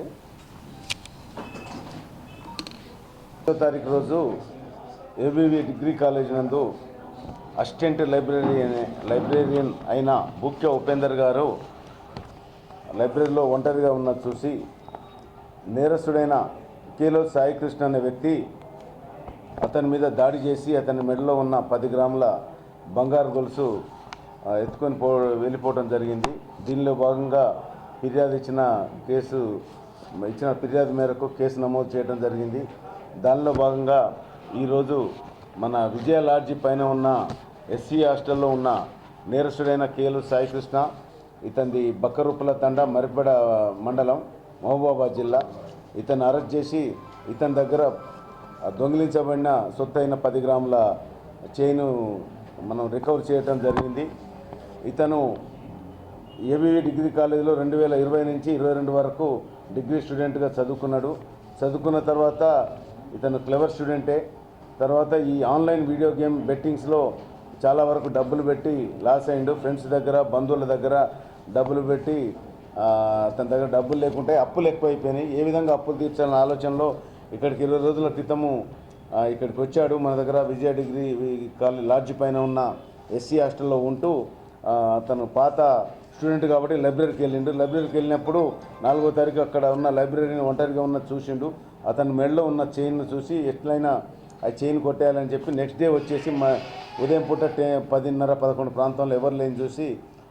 Okay. ఐదో తారీఖు రోజు ఏబీవీ డిగ్రీ కాలేజ్ నందు అసిస్టెంట్ లైబ్రరీ లైబ్రేరియన్ అయిన బుక్య ఉపేందర్ గారు లైబ్రరీలో ఒంటరిగా ఉన్న చూసి నేరస్తుడైన కేలో సాయికృష్ణ అనే వ్యక్తి అతని మీద దాడి చేసి అతని మెడలో ఉన్న పది గ్రాముల బంగారు గొలుసు ఎత్తుకొని పో వెళ్ళిపోవడం జరిగింది. దీనిలో భాగంగా ఫిర్యాదు ఇచ్చిన కేసు ఇచ్చిన ఫిర్యాదు మేరకు కేసు నమోదు చేయడం జరిగింది. దానిలో భాగంగా ఈరోజు మన విజయ లాడ్జి పైన ఉన్న ఎస్సీ హాస్టల్లో ఉన్న నేరస్తుడైన కేలు సాయికృష్ణ ఇతనిది బక్కరూపుల తండ మరిపెడ మండలం మహబూబాబాద్ జిల్లా. ఇతను అరెస్ట్ చేసి ఇతని దగ్గర దొంగిలించబడిన సొత్తు అయిన పది గ్రాముల చైను మనం రికవర్ చేయటం జరిగింది. ఇతను ఏబీవీ డిగ్రీ కాలేజీలో రెండు వేల ఇరవై నుంచి ఇరవై రెండు వరకు డిగ్రీ స్టూడెంట్గా చదువుకున్నాడు. చదువుకున్న తర్వాత ఇతను క్లెవర్ స్టూడెంటే. తర్వాత ఈ ఆన్లైన్ వీడియో గేమ్ బెట్టింగ్స్లో చాలా వరకు డబ్బులు పెట్టి లాస్ అయిండు ఫ్రెండ్స్ దగ్గర బంధువుల దగ్గర డబ్బులు పెట్టి తన అతని దగ్గర డబ్బులు లేకుంటే అప్పులు ఎక్కువైపోయినాయి. ఏ విధంగా అప్పులు తీర్చాలన్న ఆలోచనలో ఇక్కడికి ఇరవై రోజుల క్రితము ఇక్కడికి వచ్చాడు. మన దగ్గర విజయ డిగ్రీ కాలేజ్ లాడ్జ్ పైన ఉన్న ఎస్సీ హాస్టల్లో ఉంటూ తను పాత స్టూడెంట్ కాబట్టి లైబ్రరీకి వెళ్ళిండు. లైబ్రరీకి వెళ్ళినప్పుడు నాలుగో తారీఖు అక్కడ ఉన్న లైబ్రరీని ఒంటరిగా ఉన్న చూసిండు. అతని మెడలో ఉన్న చైన్ను చూసి ఎట్లయినా ఆ చైన్ కొట్టేయాలని చెప్పి నెక్స్ట్ డే వచ్చేసి మా ఉదయం పూట టే పదిన్నర పదకొండు ప్రాంతంలో ఎవరు లేని చూసి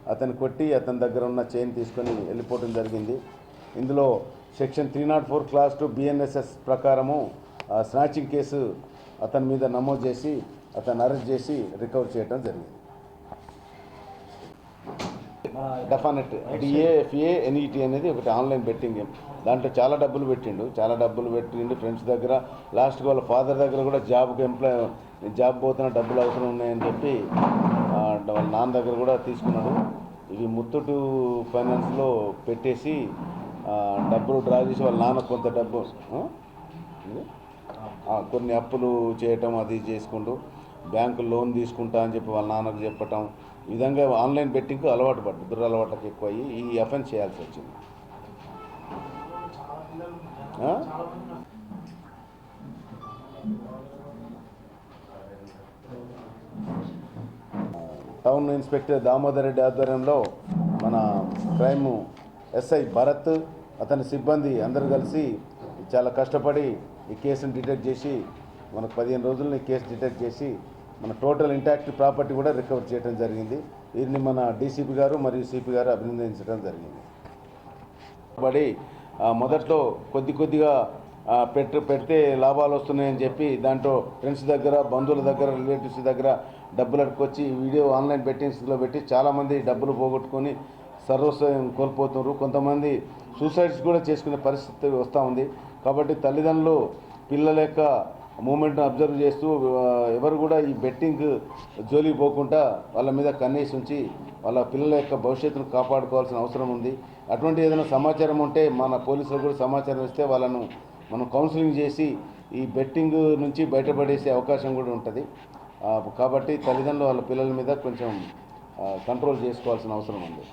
అతను కొట్టి అతని దగ్గర ఉన్న చైన్ తీసుకొని వెళ్ళిపోవడం జరిగింది. ఇందులో section three not four class two BNSS ప్రకారము ఆ, స్నాచింగ్ కేసు అతని మీద నమోదు చేసి అతను అరెస్ట్ చేసి రికవర్ చేయడం జరిగింది. డెఫినెట్. డిఏఎఫ్ఏ ఎన్ఈటి అనేది ఒకటి ఆన్లైన్ బెట్టింగ్ గేమ్. దాంట్లో చాలా డబ్బులు పెట్టిండు. చాలా డబ్బులు పెట్టిండు ఫ్రెండ్స్ దగ్గర. లాస్ట్కి వాళ్ళ ఫాదర్ దగ్గర కూడా జాబ్కి ఎంప్లాయ్ జాబ్ పోతున్న డబ్బులు అవసరం ఉన్నాయని చెప్పి వాళ్ళ నాన్న దగ్గర కూడా తీసుకున్నాడు. ఇవి ముత్తూటు ఫైనాన్స్లో పెట్టేసి డబ్బులు డ్రా చేసి వాళ్ళ నాన్న కొంత డబ్బు కొన్ని అప్పులు చేయటం అది చేసుకుంటూ. బ్యాంకు లోన్ తీసుకుంటా అని చెప్పి వాళ్ళ నాన్నకు చెప్పటం. ఈ విధంగా ఆన్లైన్ బెట్టింగ్కు అలవాటు పడ్డు దురలవాట్లకు ఎక్కువ అయ్యి ఈ అఫెన్స్ చేయాల్సి వచ్చింది. టౌన్ ఇన్స్పెక్టర్ దామోదర్ రెడ్డి ఆధ్వర్యంలో మన క్రైమ్ ఎస్ఐ భరత్ అతని సిబ్బంది అందరూ కలిసి చాలా కష్టపడి ఈ కేసును డిటెక్ట్ చేసి మనకు పదిహేను రోజులని కేసు డిటెక్ట్ చేసి మన టోటల్ ఇంటాక్ట్ ప్రాపర్టీ కూడా రికవర్ చేయడం జరిగింది. దీన్ని మన డీసీపీ గారు మరియు సిపి గారు అభినందించడం జరిగింది. పడి మొదట్లో కొద్ది కొద్దిగా ఆ, పెట్ట పెడితే లాభాలు వస్తున్నాయని చెప్పి దాంట్లో ఫ్రెండ్స్ దగ్గర బంధువుల దగ్గర రిలేటివ్స్ దగ్గర డబ్బులు అడుకొచ్చి వీడియో ఆన్లైన్ బెట్టింగ్స్లో పెట్టి చాలామంది డబ్బులు పోగొట్టుకొని సర్వస్వం కోల్పోతున్నారు. కొంతమంది సూసైడ్స్ కూడా చేసుకునే పరిస్థితి వస్తూ ఉంది. కాబట్టి తల్లిదండ్రులు పిల్లల యొక్క మూమెంట్ను అబ్జర్వ్ చేస్తూ ఎవరు కూడా ఈ బెట్టింగ్ జోలికి పోకుండా వాళ్ళ మీద కన్నేసి ఉంచి వాళ్ళ పిల్లల యొక్క భవిష్యత్తును కాపాడుకోవాల్సిన అవసరం ఉంది. అటువంటి ఏదైనా సమాచారం ఉంటే మన పోలీసులు కూడా సమాచారం ఇస్తే వాళ్ళను మనం కౌన్సిలింగ్ చేసి ఈ బెట్టింగ్ నుంచి బయటపడేసే అవకాశం కూడా ఉంటుంది. కాబట్టి తల్లిదండ్రులు వాళ్ళ పిల్లల మీద కొంచెం కంట్రోల్ చేసుకోవాల్సిన అవసరం ఉంది.